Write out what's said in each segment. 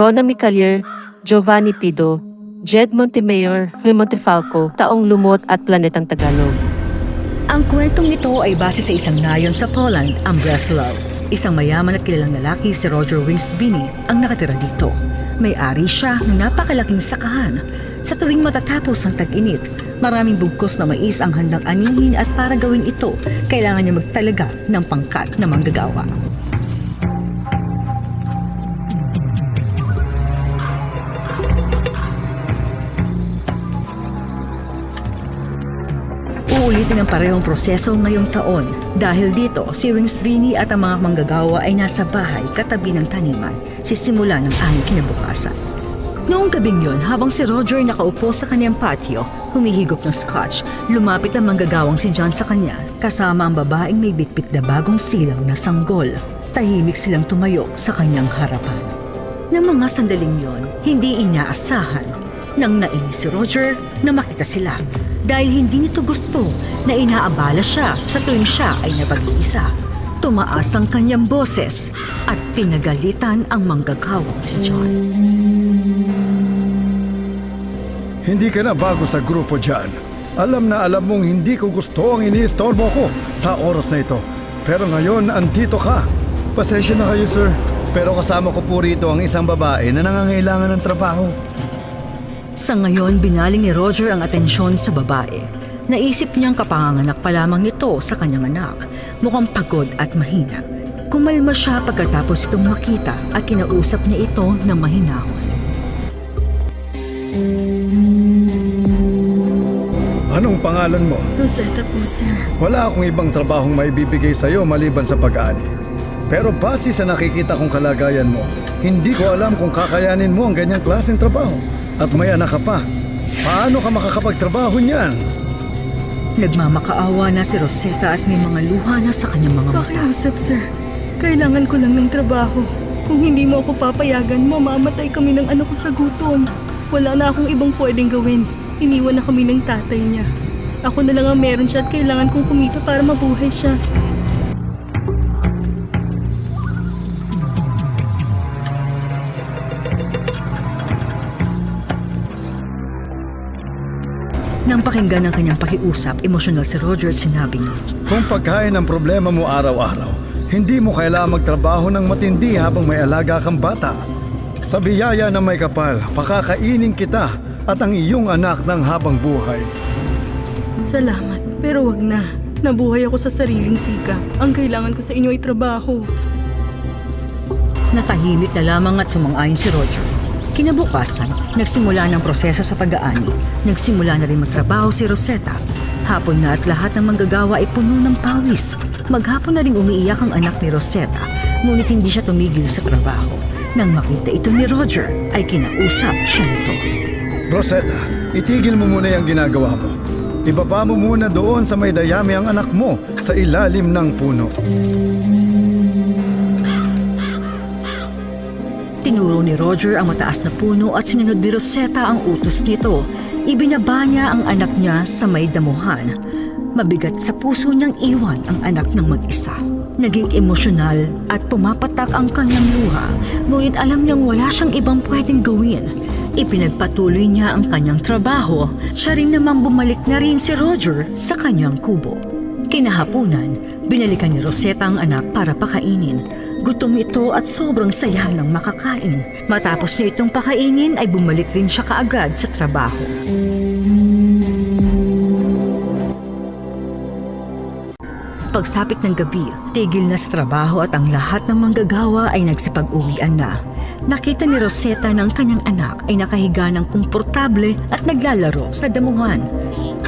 Rona Micalier, Giovanni Pido, Jed Montemayor, Huy Montefalco, Taong Lumot at Planetang Tagalog. Ang kwentong ito ay base sa isang nayon sa Poland, ang Breslov. Isang mayaman at kilalang lalaki si Roger Wingsbini ang nakatira dito. May-ari siya ng napakalaking sakahan. Sa tuwing matatapos ang tag-init, maraming bugkos na mais ang handang anihin at para gawin ito, kailangan niya magtalaga ng pangkat na manggagawa. Uulitin ang parehong proseso ngayong taon. Dahil dito, si Wings Vini at ang mga manggagawa ay nasa bahay katabi ng taniman, sisimula ng aming kinabukasan. Noong gabing yon, habang si Roger nakaupo sa kanyang patio, humihigop ng scotch, lumapit ang manggagawang si John sa kanya, kasama ang babaeng may bitbit na bagong silaw na sanggol. Tahimik silang tumayo sa kanyang harapan. Nang mga sandaling yon, hindi inaasahan nang nainis si Roger na makita sila dahil hindi nito gusto na inaabala siya sa tuwing siya ay napag-iisa. Tumaas ang kanyang boses at pinagalitan ang manggagawang si John. Hindi ka na bago sa grupo dyan. Alam na alam mong hindi ko gusto ang iniistorbo ko sa oras na ito. Pero ngayon, andito ka. Pasensya na kayo, sir. Pero kasama ko po rito ang isang babae na nangangailangan ng trabaho. Sa ngayon, binaling ni Roger ang atensyon sa babae. Naisip niyang kapanganganak pa lamang nito sa kanyang anak. Mukhang pagod at mahina. Kumalma siya pagkatapos itong makita at kinausap niya ito ng mahinahon. Anong pangalan mo? Rosetta po, sir. Wala akong ibang trabahong maibibigay sa'yo maliban sa pag-aani. Pero base sa nakikita kong kalagayan mo, hindi ko alam kung kakayanin mo ang ganyang klaseng trabaho. At may anak ka pa. Paano ka makakapagtrabaho niyan? Nagmamakaawa na si Rosetta at may mga luha na sa kanyang mga mata. Pakiusap, sir. Kailangan ko lang ng trabaho. Kung hindi mo ako papayagan, mamamatay kami ng anak ko sa gutom. Wala na akong ibang pwedeng gawin. Iniwan na kami ng tatay niya. Ako na lang ang meron siya at kailangan kong kumita para mabuhay siya. Nang pakinggan ang kanyang pakiusap, emosyonal si Roger at sinabi niya, Kung pagkain ang problema mo araw-araw, hindi mo kailangan magtrabaho ng matindi habang may alaga kang bata. Sa biyaya na may kapal, pakakainin kita at ang iyong anak ng habang buhay. Salamat, pero wag na. Nabuhay ako sa sariling sikap. Ang kailangan ko sa inyo ay trabaho. Natahimik na lamang at sumang-ayon si Roger. Kinabukasan, nagsimula ng proseso sa pag-aani. Nagsimula na rin magtrabaho si Rosetta. Hapon na at lahat ng manggagawa ay puno ng pawis. Maghapon na rin umiiyak ang anak ni Rosetta, ngunit hindi siya tumigil sa trabaho. Nang makita ito ni Roger, ay kinausap siya nito. Rosetta, itigil mo muna yung ginagawa mo. Ibaba mo muna doon sa may dayami ang anak mo sa ilalim ng puno. Tinuro ni Roger ang mataas na puno at sinunod ni Rosetta ang utos nito. Ibinaba niya ang anak niya sa may damuhan. Mabigat sa puso niyang iwan ang anak ng mag-isa. Naging emosyonal at pumapatak ang kanyang luha, ngunit alam niyang wala siyang ibang pwedeng gawin. Ipinagpatuloy niya ang kanyang trabaho, siya rin namang bumalik na rin si Roger sa kanyang kubo. Kinahapunan, binalikan ni Rosetta ang anak para pakainin. Gutom ito at sobrang saya ng makakain. Matapos niya itong pakainin ay bumalik rin siya kaagad sa trabaho. Pagsapit ng gabi, tigil na sa trabaho at ang lahat ng manggagawa ay nagsipag-uwian na. Nakita ni Rosetta ng kanyang anak ay nakahiga ng komportable at naglalaro sa damuhan.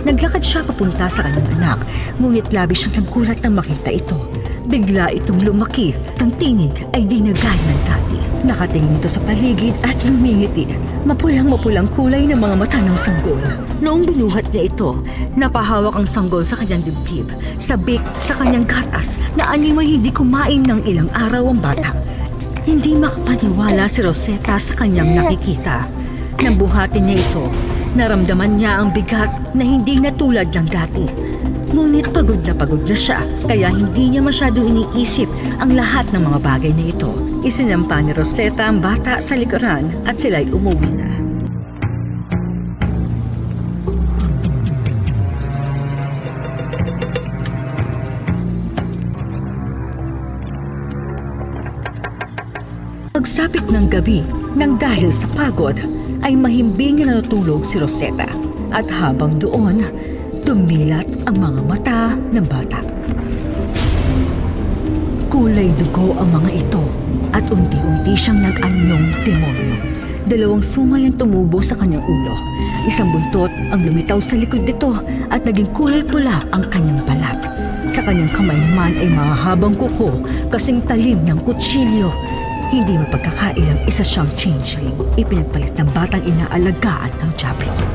Naglakad siya papunta sa kanyang anak, ngunit labis siyang nagulat nang makita ito. Bigla itong lumaki, ang tinig ay di ng dati. Nakatingin ito sa paligid at lumingiti. Mapulang-mapulang kulay ng mga mata ng sanggol. Noong binuhat niya ito, napahawak ang sanggol sa kanyang dibdib, sabik sa kanyang gatas na animoy hindi kumain ng ilang araw ang bata. Hindi makapaniwala si Rosetta sa kanyang nakikita. Nang buhatin niya ito, naramdaman niya ang bigat na hindi na tulad ng dati. Pagod na pagod na siya, kaya hindi niya masyadong iniisip ang lahat ng mga bagay na ito. Isinampa ni Rosetta ang bata sa likuran at sila'y umuwi na. Pagsapit ng gabi, nang dahil sa pagod, ay mahimbing na natulog si Rosetta. At habang doon, tumilat ang mga mata ng bata. Kulay dugo ang mga ito at unti-unti siyang nag-anyong demonyo. Dalawang sungay ang tumubo sa kanyang ulo. Isang buntot ang lumitaw sa likod nito at naging kulay pula ang kanyang balat. Sa kanyang kamay naman ay mahabang kuko kasing talim ng kutsilyo. Hindi mapagkakailang isa siyang changeling. Ipinagpalit ng batang inaalagaan ng Diablo.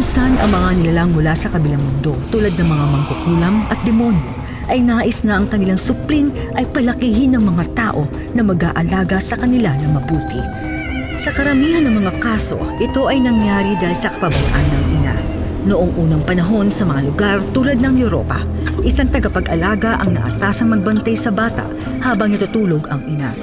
Minsan, ang mga nilalang mula sa kabilang mundo, tulad ng mga mangkukulam at demonyo, ay nais na ang kanilang suplin ay palakihin ng mga tao na mag-aalaga sa kanila na mabuti. Sa karamihan ng mga kaso, ito ay nangyari dahil sa kapabayaan ng ina. Noong unang panahon sa mga lugar tulad ng Europa, isang tagapag-alaga ang naatasang magbantay sa bata habang natutulog ang ina.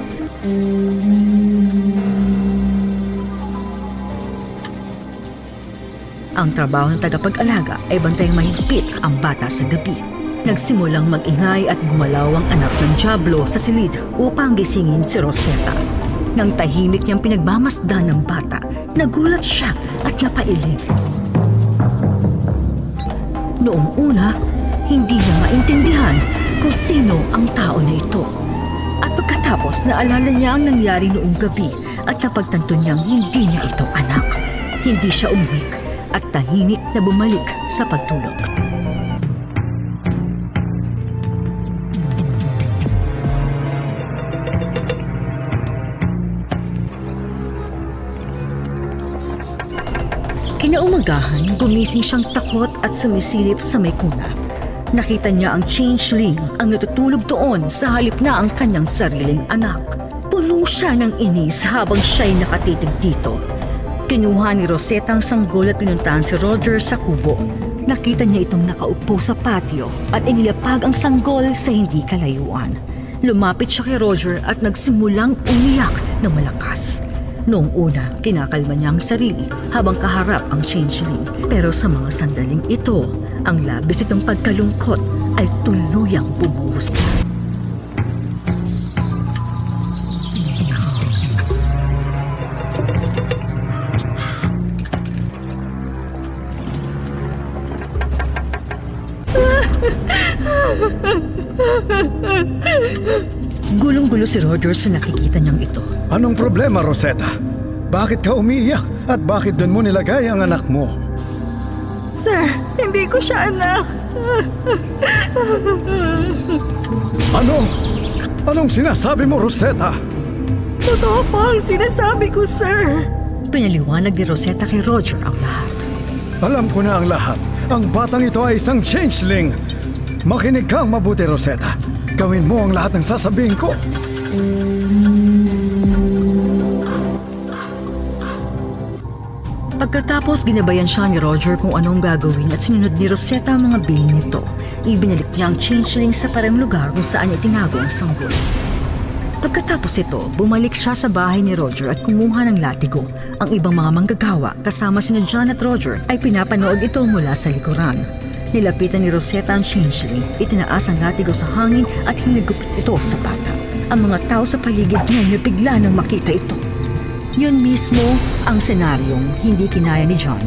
Ang trabaho ng tagapag-alaga ay bantayang mahigpit ang bata sa gabi. Nagsimulang mag-ingay at gumalaw ang anak ng Diablo sa silid upang gisingin si Rosetta. Nang tahimik niyang pinagmamasdan ng bata, nagulat siya at napailing. Noong una, hindi niya maintindihan kung sino ang tao na ito. At pagkatapos naalala niya ang nangyari noong gabi at napagtanto niyang hindi niya ito anak. Hindi siya umwik at tahimik na bumalik sa pagtulog. Kinaumagahan, gumising siyang takot at sumisilip sa may kuna. Nakita niya ang changeling ang natutulog doon sa halip na ang kanyang sariling anak. Puno siya ng inis habang siya'y nakatitig dito. Kinuha ni Rosetta ang sanggol at pinuntahan si Roger sa kubo. Nakita niya itong nakaupo sa patio at inilapag ang sanggol sa hindi kalayuan. Lumapit siya kay Roger at nagsimulang umiyak na malakas. Noong una, kinakalma niya ang sarili habang kaharap ang changeling. Pero sa mga sandaling ito, ang labis itong pagkalungkot ay tuluyang bumuhos na. Gulong-gulo si Roger sa nakikita niyang ito. Anong problema, Rosetta? Bakit ka umiiyak at bakit doon mo nilagay ang anak mo? Sir, hindi ko siya anak. Ano? Anong sinasabi mo, Rosetta? Totoo po ang sinasabi ko, sir. Pinaliwanag ni Rosetta kay Roger ang lahat. Alam ko na ang lahat. Ang batang ito ay isang changeling. Makinig kang mabuti, Rosetta. Gawin mo ang lahat ng sasabihin ko. Pagkatapos ginabayan siya ni Roger kung anong gagawin at sinunod ni Rosetta ang mga bilin nito. Ibinalik niya ang changeling sa parang lugar kung saan niya tinago ang sanggol. Pagkatapos ito, bumalik siya sa bahay ni Roger at kumuha ng latigo. Ang ibang mga manggagawa kasama sina John at Roger ay pinapanood ito mula sa likuran. Nilapitan ni Rosetta ang changeling, itinaas ang latigo sa hangin at hinagupit ito sa bata. Ang mga tao sa paligid niya nabigla nang makita ito. Yun mismo ang senaryong hindi kinaya ni John.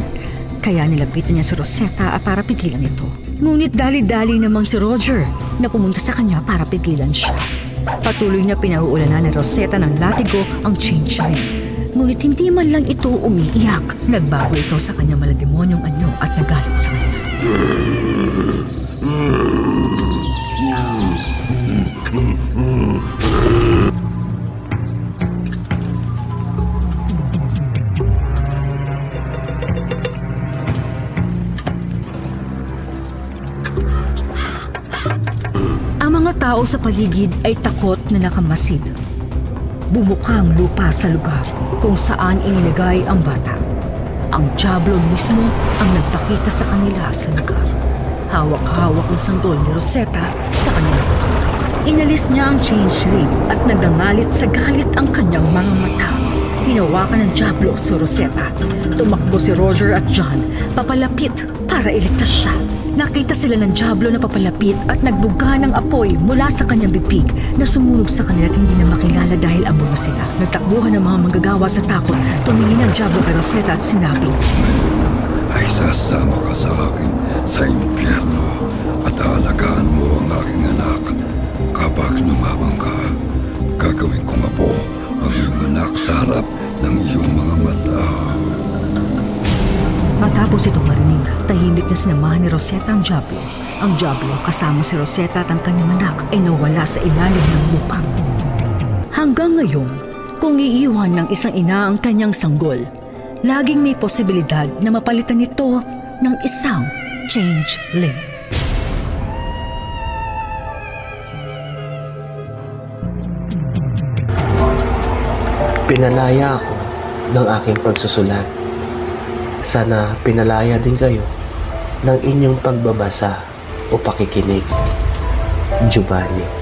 Kaya nilapitan niya si Rosetta para pigilan ito. Ngunit dali-dali namang si Roger na pumunta sa kanya para pigilan siya. Patuloy na pinauulanan ni Rosetta ng latigo ang changeling. Ngunit hindi man lang ito umiiyak. Nagbago ito sa kanyang malademonyong anyo at nagalit sa kanya. Tao sa paligid ay takot na nakamasid. Bumuka ang lupa sa lugar kung saan inilagay ang bata. Ang Diablo mismo ang nagpakita sa kanila sa lugar. Hawak-hawak ang sanggol ni Rosetta sa kanyang mukha. Inalis niya ang changeling at nadangalit sa galit ang kanyang mga mata. Hinawakan ng Diablo si Rosetta. Tumakbo si Roger at John papalapit para iligtas siya. Nakita sila ng Diablo na papalapit at nagbuga ng apoy mula sa kanyang bibig na sumunog sa kanila at hindi na makilala dahil amo na sila. Nagtakbuhan ng mga manggagawa sa takot. Tumingin ang Diablo kay Rosetta at sinabi, Ay sasama ka sa akin sa impyerno at aalagaan mo ang aking anak. Kapag lumabang ka, gagawin kong apo ang iyong anak sa harap ng iyong mga mata. Matapos itong marinig, tahimik na sinamahan ni Rosetta ang Diablo. Ang Diablo kasama si Rosetta at ang kanyang anak ay nawala sa ilalim ng lupa. Hanggang ngayon, kung iiwan ng isang ina ang kanyang sanggol, laging may posibilidad na mapalitan ito ng isang changeling. Pinalaya ako ng aking pagsusulat. Sana pinalaya din kayo ng inyong pagbabasa o pakikinig. Giovanni